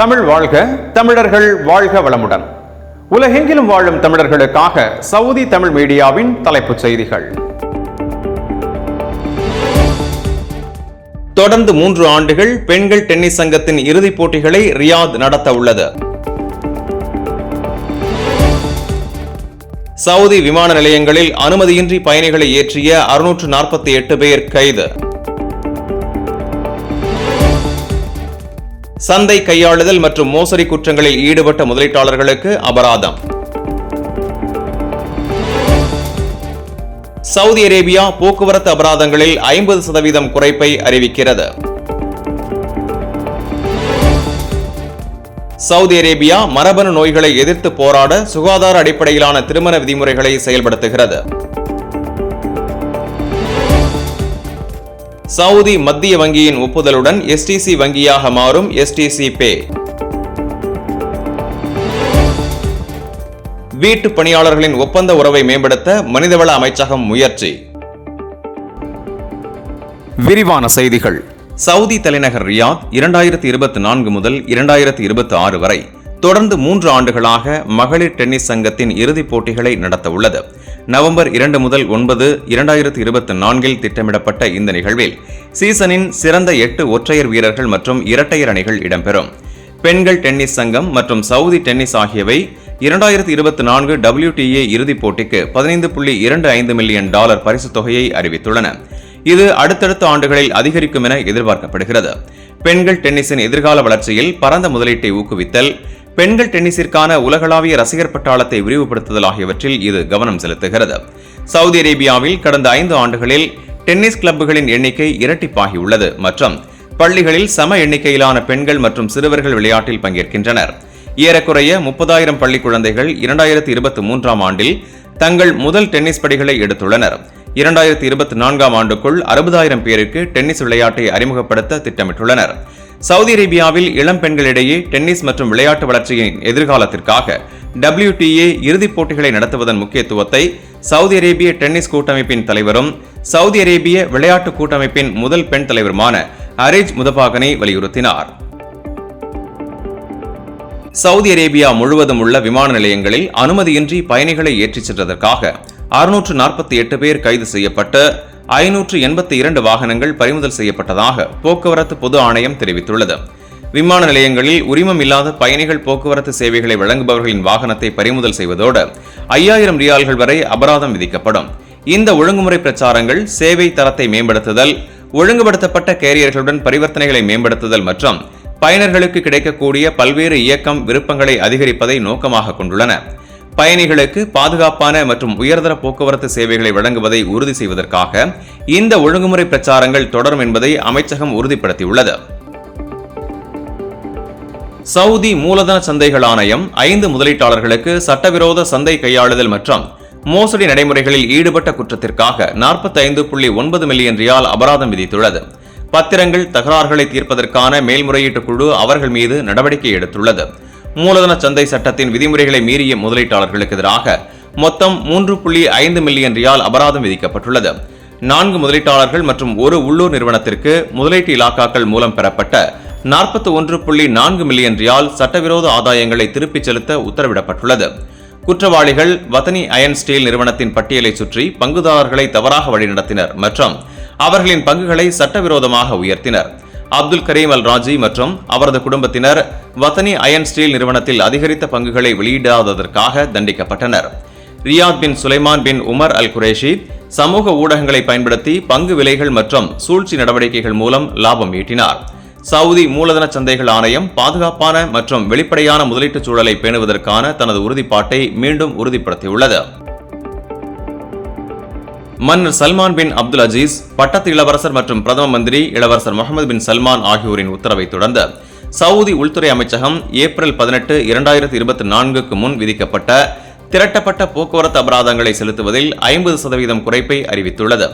தமிழ் வாழ்க தமிழர்கள் வாழ்க வளமுடன். உலகெங்கிலும் வாழும் தமிழர்களுக்காக சவுதி தமிழ் மீடியாவின் தலைப்புச் செய்திகள். தொடர்ந்து மூன்று ஆண்டுகள் பெண்கள் டென்னிஸ் சங்கத்தின் இறுதிப் போட்டிகளை ரியாத் நடத்த உள்ளது. சவுதி விமான நிலையங்களில் அனுமதியின்றி பயணிகளை ஏற்றிய அறுநூற்று நாற்பத்தி எட்டு பேர் கைது. சந்தை கையாளுதல் மற்றும் மோசடி குற்றங்களில் ஈடுபட்ட முதலீட்டாளர்களுக்கு அபராதம். சவுதி அரேபியா போக்குவரத்து அபராதங்களில் ஐம்பது சதவீதம் குறைப்பை அறிவிக்கிறது. சவுதி அரேபியா மரபணு நோய்களை எதிர்த்து போராட சுகாதார அடிப்படையிலான திருமண விதிமுறைகளை செயல்படுத்துகிறது. சவுதி மத்திய வங்கியின் ஒப்புதலுடன் எஸ்டிசி வங்கியாக மாறும் எஸ்டிசி பே வீட்டு பணியாளர்களின் ஒப்பந்த உறவை மேம்படுத்த மனிதவள அமைச்சகம் முயற்சி. விரிவான செய்திகள். சவுதி தலைநகர் ரியாத் இரண்டாயிரத்தி இருபத்தி நான்கு முதல் இரண்டாயிரத்தி இருபத்தி ஆறு வரை தொடர்ந்து மூன்று ஆண்டுகளாக மகளிர் டென்னிஸ் சங்கத்தின் இறுதிப் போட்டிகளை நடத்த உள்ளது நவம்பர் இரண்டு முதல் ஒன்பது இரண்டாயிரத்தி இருபத்தி நான்கில் திட்டமிடப்பட்ட இந்த நிகழ்வில் சீசனின் சிறந்த எட்டு ஒற்றையர் வீரர்கள் மற்றும் இரட்டையர் அணிகள் இடம்பெறும். பெண்கள் டென்னிஸ் சங்கம் மற்றும் சவுதி டென்னிஸ் ஆகியவை இரண்டாயிரத்தி இருபத்தி நான்கு டபிள்யூடிஏ இறுதிப் போட்டிக்கு பதினைந்து புள்ளி இரண்டு ஐந்து மில்லியன் டாலர் பரிசுத் தொகையை அறிவித்துள்ளன. இது அடுத்தடுத்த ஆண்டுகளில் அதிகரிக்கும் என எதிர்பார்க்கப்படுகிறது. பெண்கள் டென்னிஸின் எதிர்கால வளர்ச்சியில் பரந்த முதலீட்டை ஊக்குவித்தல் பெண்கள் டென்னிஸிற்கான உலகளாவிய ரசிகர் பட்டாளத்தை விரிவுபடுத்துதல் ஆகியவற்றில் இது கவனம் செலுத்துகிறது. சவுதி அரேபியாவில் கடந்த ஐந்து ஆண்டுகளில் டென்னிஸ் கிளப்புகளின் எண்ணிக்கை இரட்டிப்பாகியுள்ளது மற்றும் பள்ளிகளில் சம எண்ணிக்கையிலான பெண்கள் மற்றும் சிறுவர்கள் விளையாட்டில் பங்கேற்கின்றனர். ஏறக்குறைய முப்பதாயிரம் பள்ளி குழந்தைகள் இரண்டாயிரத்தி இருபத்தி மூன்றாம் ஆண்டில் தங்கள் முதல் டென்னிஸ் படிகளை எடுத்துள்ளனர். இரண்டாயிரத்தி இருபத்தி நான்காம் ஆண்டுக்குள் அறுபதாயிரம் பேருக்கு டென்னிஸ் விளையாட்டை அறிமுகப்படுத்த திட்டமிட்டுள்ளனர். சவுதி அரேபியாவில் இளம் பெண்களிடையே டென்னிஸ் மற்றும் விளையாட்டு வளர்ச்சியின் எதிர்காலத்திற்காக டபிள்யூடிஏ இறுதிப் போட்டிகளை நடத்துவதன் முக்கியத்துவத்தை சவுதி அரேபிய டென்னிஸ் கூட்டமைப்பின் தலைவரும் சவுதி அரேபிய விளையாட்டு கூட்டமைப்பின் முதல் பெண் தலைவருமான அரேஜ் முதபாகனை வலியுறுத்தினார். சவுதி அரேபியா முழுவதும் உள்ள விமான நிலையங்களில் அனுமதியின்றி பயணிகளை ஏற்றிச் சென்றதற்காக அறுநூற்று நாற்பத்தி எட்டு பேர் கைது செய்யப்பட்டு ஐநூற்று எண்பத்தி இரண்டு வாகனங்கள் பறிமுதல் செய்யப்பட்டதாக போக்குவரத்து பொது ஆணையம் தெரிவித்துள்ளது. விமான நிலையங்களில் உரிமம் இல்லாத பயணிகள் போக்குவரத்து சேவைகளை வழங்குபவர்களின் வாகனத்தை பறிமுதல் செய்வதோடு ஐயாயிரம் ரியால்கள் வரை அபராதம் விதிக்கப்படும். இந்த ஒழுங்குமுறை பிரச்சாரங்கள் சேவை தரத்தை மேம்படுத்துதல் ஒழுங்குபடுத்தப்பட்ட கேரியர்களுடன் பரிவர்த்தனைகளை மேம்படுத்துதல் மற்றும் பயனர்களுக்கு கிடைக்கக்கூடிய பல்வேறு இயக்கம் விருப்பங்களை அதிகரிப்பதை நோக்கமாக கொண்டுள்ளன. பயணிகளுக்கு பாதுகாப்பான மற்றும் உயர்தர போக்குவரத்து சேவைகளை வழங்குவதை உறுதி செய்வதற்காக இந்த ஒழுங்குமுறை பிரச்சாரங்கள் தொடரும் என்பதை அமைச்சகம் உறுதிப்படுத்தியுள்ளது. சவுதி மூலதன சந்தைகள் ஆணையம் ஐந்து முதலீட்டாளர்களுக்கு சட்டவிரோத சந்தை கையாளுதல் மற்றும் மோசடி நடைமுறைகளில் ஈடுபட்ட குற்றத்திற்காக நாற்பத்தைந்து புள்ளி ஒன்பது மில்லியன் ரியால் அபராதம் விதித்துள்ளது. பத்திரங்கள் தகராறுகளை தீர்ப்பதற்கான மேல்முறையீட்டு குழு அவர்கள் மீது நடவடிக்கை எடுத்துள்ளது. மூலதன சந்தை சட்டத்தின் விதிமுறைகளை மீறிய முதலீட்டாளர்களுக்கு எதிராக மொத்தம் மூன்று புள்ளி ஐந்து மில்லியன் ரியால் அபராதம் விதிக்கப்பட்டுள்ளது. நான்கு முதலீட்டாளர்கள் மற்றும் ஒரு உள்ளூர் நிறுவனத்திற்கு முதலீட்டு இலாக்காக்கள் மூலம் பெறப்பட்ட நாற்பத்தி ஒன்று புள்ளி நான்கு மில்லியன் ரியால் சட்டவிரோத ஆதாயங்களை திருப்பிச் செலுத்த உத்தரவிடப்பட்டுள்ளது. குற்றவாளிகள் வதனி அயன் ஸ்டீல் நிறுவனத்தின் பட்டியலை சுற்றி பங்குதாரர்களை தவறாக வழிநடத்தினர் மற்றும் அவர்களின் பங்குகளை சட்டவிரோதமாக உயர்த்தினர். அப்துல் கரீம் அல் ராஜி மற்றும் அவரது குடும்பத்தினர் வத்தனி அயன் ஸ்டீல் நிறுவனத்தில் அதிகரித்த பங்குகளை வெளியிடாததற்காக தண்டிக்கப்பட்டனர். Riyad bin Sulaiman bin Umar al Qureshi சமூக ஊடகங்களை பயன்படுத்தி பங்கு விலைகள் மற்றும் சூழ்ச்சி நடவடிக்கைகள் மூலம் லாபம் ஈட்டினார். சவுதி மூலதன சந்தைகள் ஆணையம் பாதுகாப்பான மற்றும் வெளிப்படையான முதலீட்டுச் சூழலை பேணுவதற்கான தனது உறுதிப்பாட்டை மீண்டும் உறுதிப்படுத்தியுள்ளது. மன்னர் சல்மான் பின் அப்துல் அஜீஸ் பட்டத்து இளவரசர் மற்றும் பிரதம மந்திரி இளவரசர் முகமது பின் சல்மான் ஆகியோரின் உத்தரவை தொடர்ந்து சவுதி உள்துறை அமைச்சகம் ஏப்ரல் பதினெட்டு இரண்டாயிரத்தி இருபத்தி நான்குக்கு முன் விதிக்கப்பட்ட திரட்டப்பட்ட போக்குவரத்து அபராதங்களை செலுத்துவதில் ஐம்பது சதவீதம் குறைப்பை அறிவித்துள்ளது.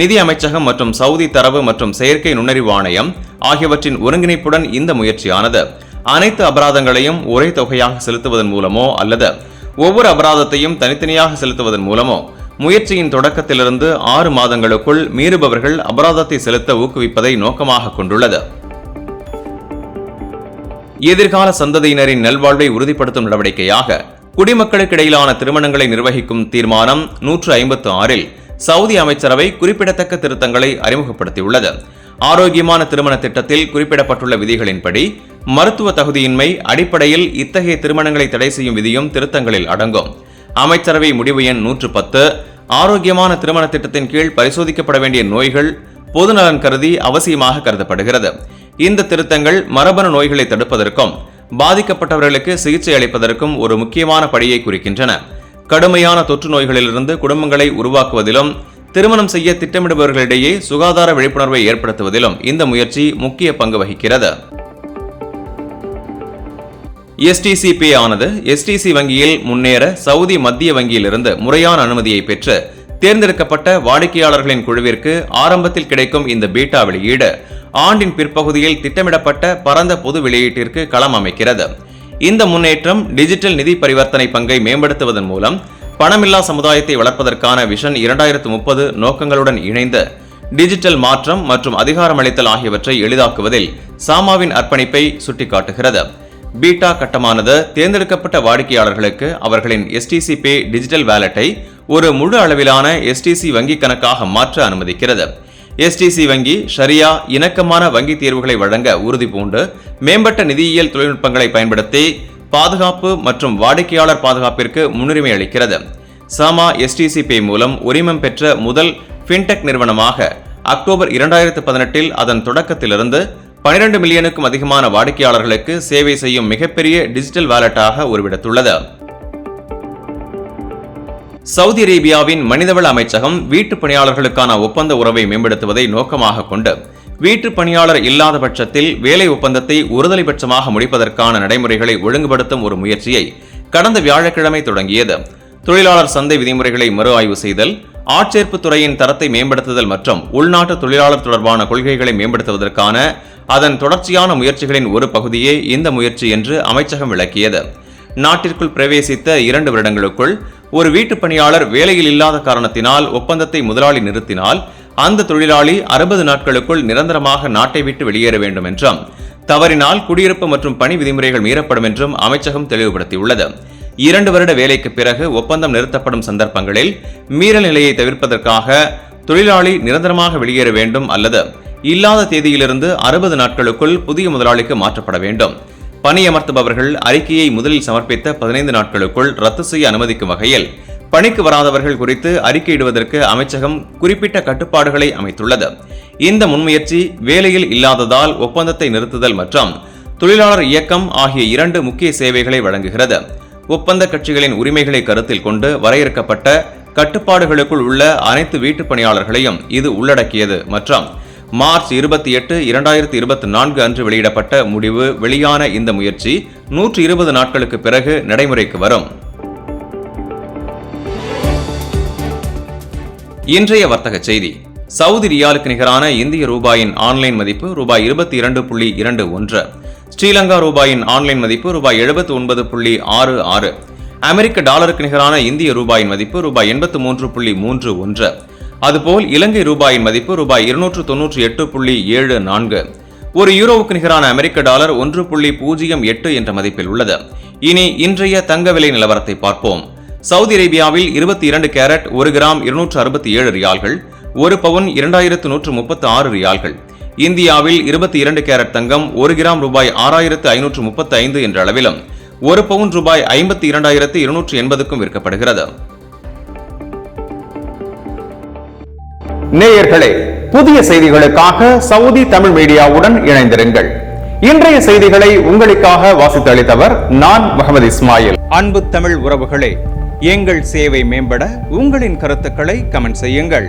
நிதி அமைச்சகம் மற்றும் சவுதி தரவு மற்றும் செயற்கை நுண்ணறிவு ஆணையம் ஆகியவற்றின் ஒருங்கிணைப்புடன் இந்த முயற்சியானது. அனைத்து அபராதங்களையும் ஒரே தொகையாக செலுத்துவதன் மூலமோ அல்லது ஒவ்வொரு அபராதத்தையும் தனித்தனியாக செலுத்துவதன் மூலமோ முயற்சியின் தொடக்கத்திலிருந்து ஆறு மாதங்களுக்குள் மீறுபவர்கள் அபராதத்தை செலுத்த ஊக்குவிப்பதை நோக்கமாக கொண்டுள்ளது. எதிர்கால சந்ததியினரின் நல்வாழ்வை உறுதிப்படுத்தும் நடவடிக்கையாக குடிமக்களுக்கிடையிலான திருமணங்களை நிர்வகிக்கும் தீர்மானம் நூற்று ஐம்பத்து ஆறில் சவுதி அமைச்சரவை குறிப்பிடத்தக்க திருத்தங்களை அறிமுகப்படுத்தியுள்ளது. ஆரோக்கியமான திருமண திட்டத்தில் குறிப்பிடப்பட்டுள்ள விதிகளின்படி மருத்துவ தகுதியின்மை அடிப்படையில் இத்தகைய திருமணங்களை தடை செய்யும் விதியும் திருத்தங்களில் அடங்கும். அமைச்சரவை முடிவு எண் நூற்று பத்து. ஆரோக்கியமான திருமண திட்டத்தின் கீழ் பரிசோதிக்கப்பட வேண்டிய நோய்கள் பொதுநலன் கருதி அவசியமாக கருதப்படுகிறது. இந்த திருத்தங்கள் மரபணு நோய்களை தடுப்பதற்கும் பாதிக்கப்பட்டவர்களுக்கு சிகிச்சை அளிப்பதற்கும் ஒரு முக்கியமான படியை குறிக்கின்றன. கடுமையான தொற்று நோய்களிலிருந்து குடும்பங்களை உருவாக்குவதிலும் திருமணம் செய்ய திட்டமிடுபவர்களிடையே சுகாதார விழிப்புணர்வை ஏற்படுத்துவதிலும் இந்த முயற்சி முக்கிய பங்கு வகிக்கிறது. எஸ்டிசிபி ஆனது எஸ்டிசி வங்கியில் முன்னேற சவுதி மத்திய வங்கியிலிருந்து முறையான அனுமதியை பெற்று தேர்ந்தெடுக்கப்பட்ட வாடிக்கையாளர்களின் குழுவிற்கு ஆரம்பத்தில் கிடைக்கும் இந்த பீட்டா வெளியீடு ஆண்டின் பிற்பகுதியில் திட்டமிடப்பட்ட பரந்த பொது வெளியீட்டிற்கு களம் அமைக்கிறது. இந்த முன்னேற்றம் டிஜிட்டல் நிதி பரிவர்த்தனை பங்கை மேம்படுத்துவதன் மூலம் பணமில்லா சமுதாயத்தை வளர்ப்பதற்கான விஷன் இரண்டாயிரத்து முப்பது நோக்கங்களுடன் இணைந்து டிஜிட்டல் மாற்றம் மற்றும் அதிகாரமளித்தல் ஆகியவற்றை எளிதாக்குவதில் சாமாவின் அர்ப்பணிப்பை சுட்டிக்காட்டுகிறது. பீட்டா கட்டமானது தேர்ந்தெடுக்கப்பட்ட வாடிக்கையாளர்களுக்கு அவர்களின் எஸ்டிசி பே டிஜிட்டல் வேலட்டை ஒரு முழு அளவிலான எஸ்டிசி வங்கி கணக்காக மாற்ற அனுமதிக்கிறது. எஸ்டிசி வங்கி ஷரியா இணக்கமான வங்கி தீர்வுகளை வழங்க உறுதி பூண்டு மேம்பட்ட நிதியியல் தொழில்நுட்பங்களை பயன்படுத்தி பாதுகாப்பு மற்றும் வாடிக்கையாளர் பாதுகாப்பிற்கு முன்னுரிமை அளிக்கிறது. சாமா எஸ்டிசி பே மூலம் உரிமம் பெற்ற முதல் ஃபின்டெக் நிறுவனமாக அக்டோபர் இரண்டாயிரத்து பதினெட்டில் அதன் தொடக்கத்திலிருந்து பனிரெண்டு மில்லியனுக்கும் அதிகமான வாடிக்கையாளர்களுக்கு சேவை செய்யும் மிகப்பெரிய டிஜிட்டல் வேலட்டாக உருவெடுத்துள்ளது. சவுதி அரேபியாவின் மனிதவள அமைச்சகம் வீட்டு பணியாளர்களுக்கான ஒப்பந்த உறவை மேம்படுத்துவதை நோக்கமாக கொண்டு வீட்டு பணியாளர் இல்லாத பட்சத்தில் வேலை ஒப்பந்தத்தை ஒருதலைபட்சமாக முடிப்பதற்கான நடைமுறைகளை ஒழுங்குபடுத்தும் ஒரு முயற்சியை கடந்த வியாழக்கிழமை தொடங்கியது. தொழிலாளர் சந்தை விதிமுறைகளை மறு ஆய்வு செய்தல் ஆட்சேர்ப்பு துறையின் தரத்தை மேம்படுத்துதல் மற்றும் உள்நாட்டு தொழிலாளர் தொடர்பான கொள்கைகளை மேம்படுத்துவதற்கான அதன் தொடர்ச்சியான முயற்சிகளின் ஒரு பகுதியே இந்த முயற்சி என்று அமைச்சகம் விளக்கியது. நாட்டிற்குள் பிரவேசித்த இரண்டு வருடங்களுக்குள் ஒரு வீட்டு பணியாளர் வேலையில் இல்லாத காரணத்தினால் ஒப்பந்தத்தை முதலாளி நிறுத்தினால் அந்த தொழிலாளி அறுபது நாட்களுக்குள் நிரந்தரமாக நாட்டை விட்டு வெளியேற வேண்டும் என்றும் தவறினால் குடியிருப்பு மற்றும் பணி விதிமுறைகள் மீறப்படும் என்றும் அமைச்சகம் தெளிவுபடுத்தியுள்ளது. இரண்டு வருட வேலைக்கு பிறகு ஒப்பந்தம் நிறுத்தப்படும் சந்தர்ப்பங்களில் மீறல் நிலையை தவிர்ப்பதற்காக தொழிலாளி நிரந்தரமாக வெளியேற வேண்டும் அல்லது இல்லாத தேதியிலிருந்து அறுபது நாட்களுக்குள் புதிய முதலாளிக்கு மாற்றப்பட வேண்டும். பணியமர்த்துபவர்கள் அறிக்கையை முதலில் சமர்ப்பித்த பதினைந்து நாட்களுக்குள் ரத்து செய்ய அனுமதிக்கும் வகையில் பணிக்கு வராதவர்கள் குறித்து அறிக்கையிடுவதற்கு அமைச்சகம் குறிப்பிட்ட கட்டுப்பாடுகளை அமைத்துள்ளது. இந்த முன்முயற்சி வேலையில் இல்லாததால் ஒப்பந்தத்தை நிறுத்துதல் மற்றும் தொழிலாளர் இயக்கம் ஆகிய இரண்டு முக்கிய சேவைகளை வழங்குகிறது. ஒப்பந்த கட்சிகளின் உரிமைகளை கருத்தில் கொண்டு வரையறுக்கப்பட்ட கட்டுப்பாடுகளுக்குள் உள்ள அனைத்து வீட்டுப் பணியாளர்களையும் இது உள்ளடக்கியது. மற்றும் மார்ச் இருபத்தி எட்டு இரண்டாயிரத்தி இருபத்தி நான்கு அன்று வெளியிடப்பட்ட முடிவு வெளியான இந்த முயற்சி நூற்று இருபது நாட்களுக்கு பிறகு நடைமுறைக்கு வரும். இன்றைய வர்த்தக செய்தி. சவுதி ரியாலுக்கு நிகரான இந்திய ரூபாயின் ஆன்லைன் மதிப்பு ரூபாய் இருபத்தி இரண்டு புள்ளி இரண்டு ஒன்று. ஸ்ரீலங்கா ரூபாயின் ஆன்லைன் மதிப்பு ரூபாய் எழுபத்தி ஒன்பது புள்ளி ஆறு ஆறு. அமெரிக்க டாலருக்கு நிகரான இந்திய ரூபாயின் மதிப்பு ரூபாய் எண்பத்து மூன்று புள்ளி மூன்று ஒன்று. அதுபோல் இலங்கை ரூபாயின் மதிப்பு ரூபாய் இருநூற்று தொன்னூற்றி எட்டு புள்ளி ஏழு நான்கு. ஒரு யூரோவுக்கு நிகரான அமெரிக்க டாலர் ஒன்று புள்ளி பூஜ்ஜியம் எட்டு என்ற மதிப்பில் உள்ளது. இனி இன்றைய தங்க விலை நிலவரத்தை பார்ப்போம். சவுதி அரேபியாவில் இருபத்தி இரண்டு கேரட் ஒரு கிராம் இருநூற்று அறுபத்தி ஏழு ரியால்கள் ஒரு பவுன் இரண்டாயிரத்து நூற்று முப்பத்து ஆறு ரியால்கள். இந்தியாவில் இருபத்தி இரண்டு கேரட் தங்கம் ஒரு கிராம் ரூபாய் ஆறாயிரத்து ஐநூற்று முப்பத்தி ஐந்து என்ற அளவிலும் ஒரு பவுன் ரூபாய் ஐம்பத்தி இரண்டாயிரத்து இருநூற்று எண்பதுக்கும் விற்கப்படுகிறது. நேயர்களே புதிய செய்திகளுக்காக சவுதி தமிழ் மீடியாவுடன் இணைந்திருங்கள். இன்றைய செய்திகளை உங்களுக்காக வாசித்து அளித்தவர் நான் முகமது இஸ்மாயில். அன்பு தமிழ் உறவுகளே எங்கள் சேவை மேம்பட உங்களின் கருத்துக்களை கமெண்ட் செய்யுங்கள்.